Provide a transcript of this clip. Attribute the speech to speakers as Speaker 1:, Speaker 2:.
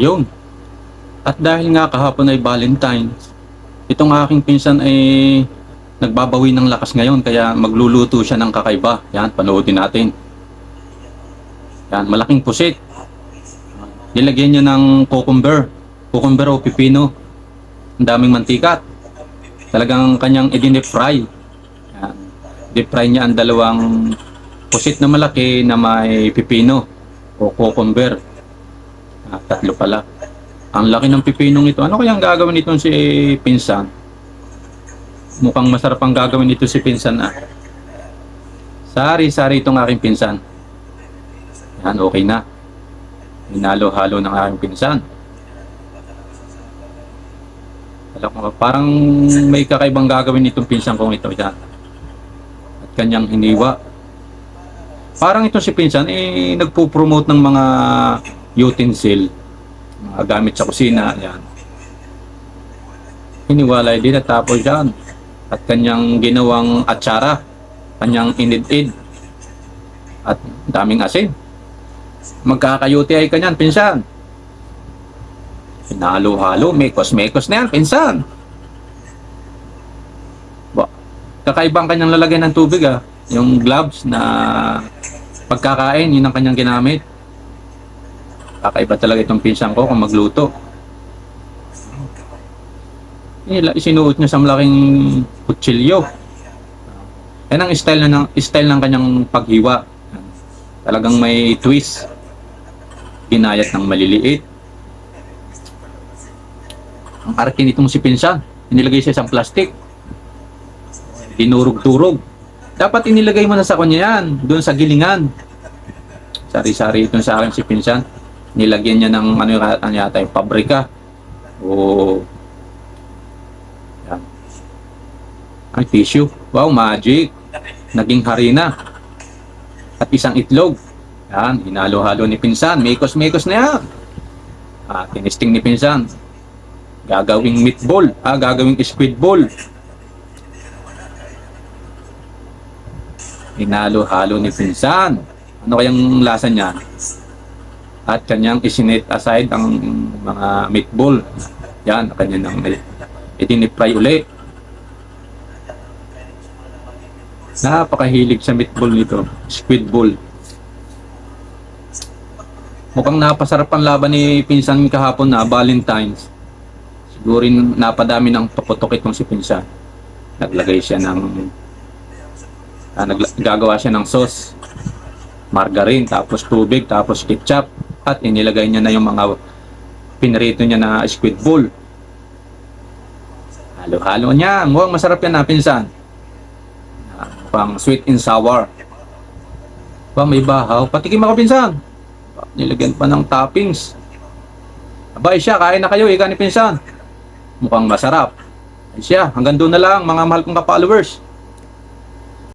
Speaker 1: Yun. At dahil nga kahapon ay Valentine's, itong aking pinsan ay nagbabawi ng lakas ngayon kaya magluluto siya ng kakaiba. Yan, panoodin natin. Yan, malaking pusit. Nilagyan niya ng cucumber. Cucumber o pipino. Ang daming mantika. Talagang kanyang i-deep fry. Yan. Deep fry niya ang dalawang pusit na malaki na may pipino o cucumber. Ah, tatlo pala. Ang laki ng pipinong ito. Ano kayang gagawin nito si Pinsan? Mukhang masarap ang gagawin nito si Pinsan ah. Sari-sari itong aking pinsan. Yan, okay na. Hinalo-halo ng aking pinsan. Alam ko, parang may kakaibang gagawin nitong pinsan kong ito. Yan. At kanyang hiniwa. Parang ito si pinsan, eh, nagpo-promote ng mga utensil mga gamit sa kusina, yan. Hiniwalay din at tapos yan. At kanyang ginawang atsara, kanyang inid-id. At daming asin. Magkakayuti ay kanyan, pinsan. Pinalo-halo, mekos-mekos na yan, pinsan. Ba, kakaibang kanyang lalagyan ng tubig ah. Yung gloves na pagkakain, yun ang kanyang ginamit. Kakaiba talaga itong pinsan ko kung magluto. Isinuot niya sa malaking kutsilyo. Yan ang style na ng style ng kanyang paghiwa. Talagang may twist. Ginayat ng maliliit. Ang arkin nitong si pinsan, inilagay siya sa plastic. Dinurog-turog. Dapat inilagay mo na sa kanya yan, doon sa gilingan. Sari-sari ito sa akin si pinsan nilagyan niya ng ano, ano yata yung pabrika? O yan. Ay tissue. Wow magic. Naging harina. At isang itlog. Yan hinalo-halo ni pinsan. Mekos-mekos na yan. Ah, tinisting ni pinsan. Gagawing meatball. Ah, gagawing squid ball. Hinalo-halo ni pinsan. Ano kayang lasa niya at kanyang isinit aside ang mga meatball. Yan, kanya nang itinipry uli. Napakahilig sa meatball nito, squid ball. Mukhang napasarap ang laban ni Pinsan kahapon na Valentine's. Siguro napadami ng tukotok itong si Pinsan. Naglagay siya ng ah, nagla- gagawa siya ng sauce margarine, tapos tubig, tapos ketchup, at inilagay niya na yung mga pinrito niya na squid ball. Halo-halo niya. Mukhang masarap yan na, pinsan. Ah, Pang sweet and sour. Pa, may bahaw. Patikim ako, pinsan. Nilagyan pa ng toppings. Abay siya, kain na kayo, ika ni pinsan. Mukhang masarap. Ay siya, hanggang doon na lang, mga mahal kong ka-followers.